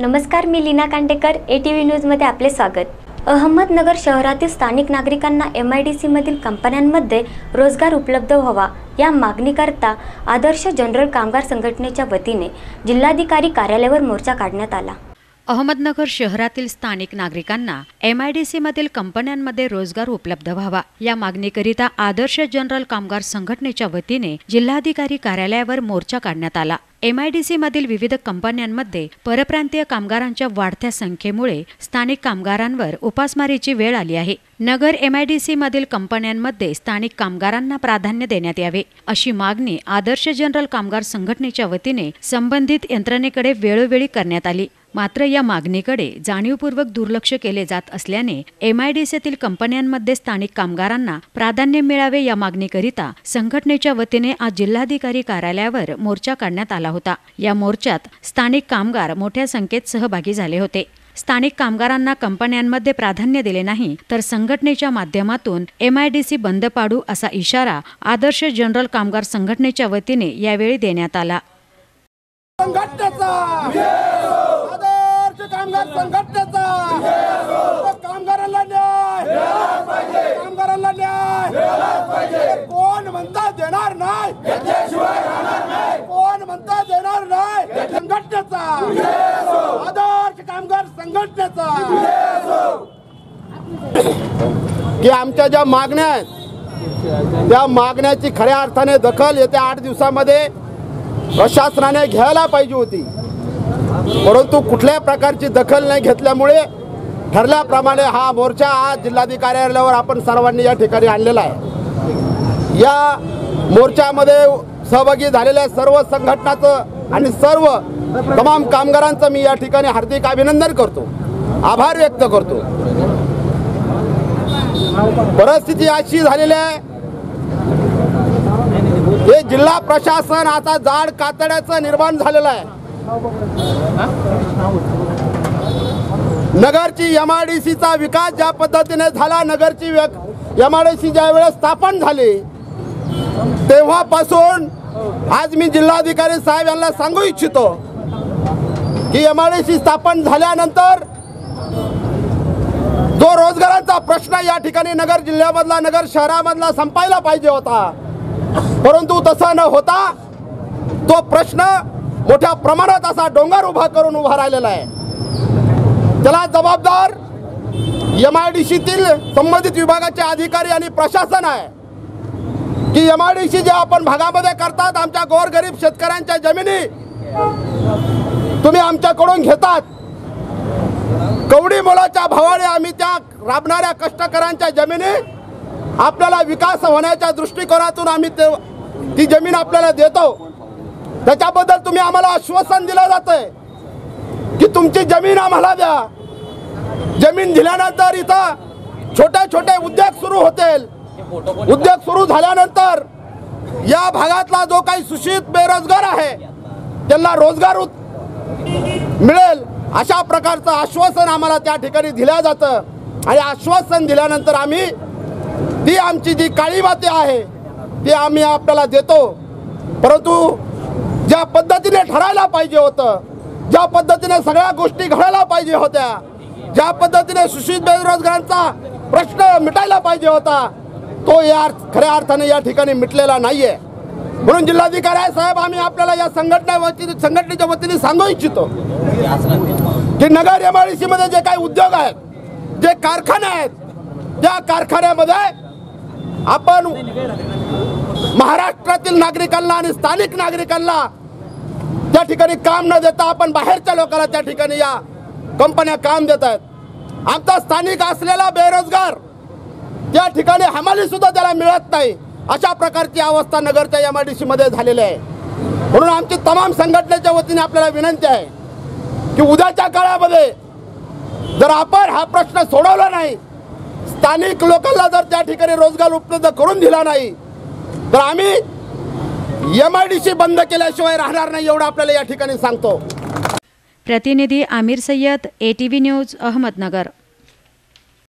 नमस्कार मी Leena Kandekar A T V न्यूजमध्ये आपले स्वागत. अहमदनगर शहरातील स्थानिक नागरिकांना एम आय डी सीमधील कंपन्यांमध्ये रोजगार उपलब्ध व्हावा या मागणीकरता आदर्श जनरल कामगार संघटनेच्या वतीने जिल्हाधिकारी कार्यालयावर मोर्चा काढण्यात आला. अहमदनगर शहरातील स्थानिक नागरिकांना एम आय डी सीमधील कंपन्यांमध्ये रोजगार उपलब्ध व्हावा. या मागणीकरिता आदर्श जनरल कामगार संघटनेच्या वतीने जिल्हाधिकारी कार्यालयावर मोर्चा काढण्यात आला. एम आय डी सी मधील विविध कंपन्यांमध्ये परप्रांतीय कामगारांच्या वाढत्या संख्येमुळे स्थानिक कामगारांवर उपासमारीची वेळ आली आहे. Nagar M I D C मधील कंपन्यांमध्ये स्थानिक कामगारांना प्राधान्य देण्यात यावे अशी मागणी आदर्श जनरल कामगार संघटनेच्या वतीने संबंधित यंत्रणेकडे वेळोवेळी करण्यात आली. मात्र या मागणीकडे जाणीवपूर्वक दुर्लक्ष केले जात असल्याने एम आय डी सीतील कंपन्यांमध्ये स्थानिक कामगारांना प्राधान्य मिळावे या मागणीकरिता संघटनेच्या वतीने आज जिल्हाधिकारी कार्यालयावर मोर्चा काढण्यात आला होता. या मोर्चात स्थानिक कामगार मोठ्या संख्येत सहभागी झाले होते. स्थानिक कामगारांना कंपन्यांमध्ये प्राधान्य दिले नाही तर संघटनेच्या माध्यमातून एम आय डी सी बंद पाडू असा इशारा आदर्श जनरल कामगार संघटनेच्या वतीने यावेळी देण्यात आला. संघटनेचा कामगार संघटनेचा. कामगारांना न्याय. कामगारांना न्याय. कोण म्हणता देणार नाही? कोण म्हणता देणार नाही? संघटनेचा. आदर्श कामगार संघटनेचा. की आमच्या ज्या मागण्या आहेत त्या मागण्याची खऱ्या अर्थाने दखल येत्या आठ दिवसामध्ये प्रशासनाने घ्यायला पाहिजे होती. परंतु कुठल्याही प्रकारची दखल नाही घेतल्यामुळे ठरल्याप्रमाणे हा मोर्चा आज जिल्हाधिकार्यालयावर आपण सर्वांनी या ठिकाणी आणलेला आहे. या मोर्चामध्ये सहभागी झालेल्या सर्व संघटनाचं आणि सर्व तमाम कामगारांचं मी या ठिकाणी हार्दिक अभिनंदन करतो. आभार व्यक्त करतो. परिस्थिती अशी झालेली आहे हे जिल्हा प्रशासन आता जाड कातड्याचं निर्माण झालेलं आहे. नगरची एम आय डी सीचा विकास ज्या पद्धतीने झाला नगरची एम आय डी सी ज्या वेळेस स्थापन झाली तेव्हापासून आज मी जिल्हाधिकारी साहेब यांना सांगू इच्छितो की एम आय डी सी स्थापन झाल्यानंतर जो रोजगारांचा प्रश्न या ठिकाणी नगर जिल्ह्यामधला नगर शहरामधला संपायला पाहिजे होता परंतु तसा न होता तो प्रश्न मोठ्या प्रमाणात असा डोंगर उभा करून उभा राहिलेला आहे. त्याला जबाबदार एम आय डी सीतील संबंधित विभागाचे अधिकारी आणि प्रशासन आहे. की एम आय डी सी जे आपण भागामध्ये करतात आमच्या गोरगरीब शेतकऱ्यांच्या जमिनी तुम्ही आमच्याकडून घेतात. कवडी मोलाच्या भावाने आम्ही त्या राबणाऱ्या कष्टकऱ्यांच्या जमिनी आपल्याला विकास होण्याच्या दृष्टिकोनातून आम्ही ते ती जमीन आपल्याला देतो. त्याच्याबद्दल तुम्ही आम्हाला आश्वासन दिलं जातंय की तुमची जमीन आम्हाला द्या. जमीन दिल्यानंतर इथं छोटे छोटे उद्योग सुरू होतील. उद्योग सुरू झाल्यानंतर या भागातला जो काही सुशित बेरोजगार आहे त्यांना रोजगार मिळेल अशा प्रकारचं आश्वासन आम्हाला त्या ठिकाणी दिलं जातं. आणि आश्वासन दिल्यानंतर आम्ही ती आमची जी काळी माती आहे ती आम्ही आपल्याला देतो. परंतु ज्या पद्धतीने ठरायला पाहिजे होतं ज्या पद्धतीने सगळ्या गोष्टी घडायला पाहिजे होत्या ज्या पद्धतीने सुशिक्षित बेरोजगारांचा प्रश्न मिटायला पाहिजे होता तो या खऱ्या अर्थाने या ठिकाणी मिटलेला नाहीये. म्हणून जिल्हाधिकारी साहेब आम्ही आपल्याला या संघटना वतीने संघटनेच्या वतीने सांगू इच्छितो की नगर एम आयमध्ये जे काही उद्योग आहेत जे कारखाने आहेत त्या कारखान्यामध्ये आपण महाराष्ट्रातील नागरिकांना आणि स्थानिक नागरिकांना त्या ठिकाणी काम न देता आपण बाहेरच्या लोकांना त्या ठिकाणी या कंपन्या काम देत आहेत. आमचा स्थानिक असलेला बेरोजगार त्या ठिकाणी हमाली सुद्धा त्याला मिळत नाही. अशा प्रकारची अवस्था नगरच्या एम आय डी सीमध्ये झालेली आहे. म्हणून आमची तमाम संघटनेच्या वतीने आपल्याला विनंती आहे की उद्याच्या काळामध्ये जर आपण हा प्रश्न सोडवला नाही स्थानिक लोकांना जर त्या ठिकाणी रोजगार उपलब्ध करून दिला नाही तर आम्ही एम आय डी सी बंद केल्याशिवाय राहणार नाही एवढं आपल्याला या ठिकाणी सांगतो. प्रतिनिधी Aamir Sayyed A T V news Ahmednagar.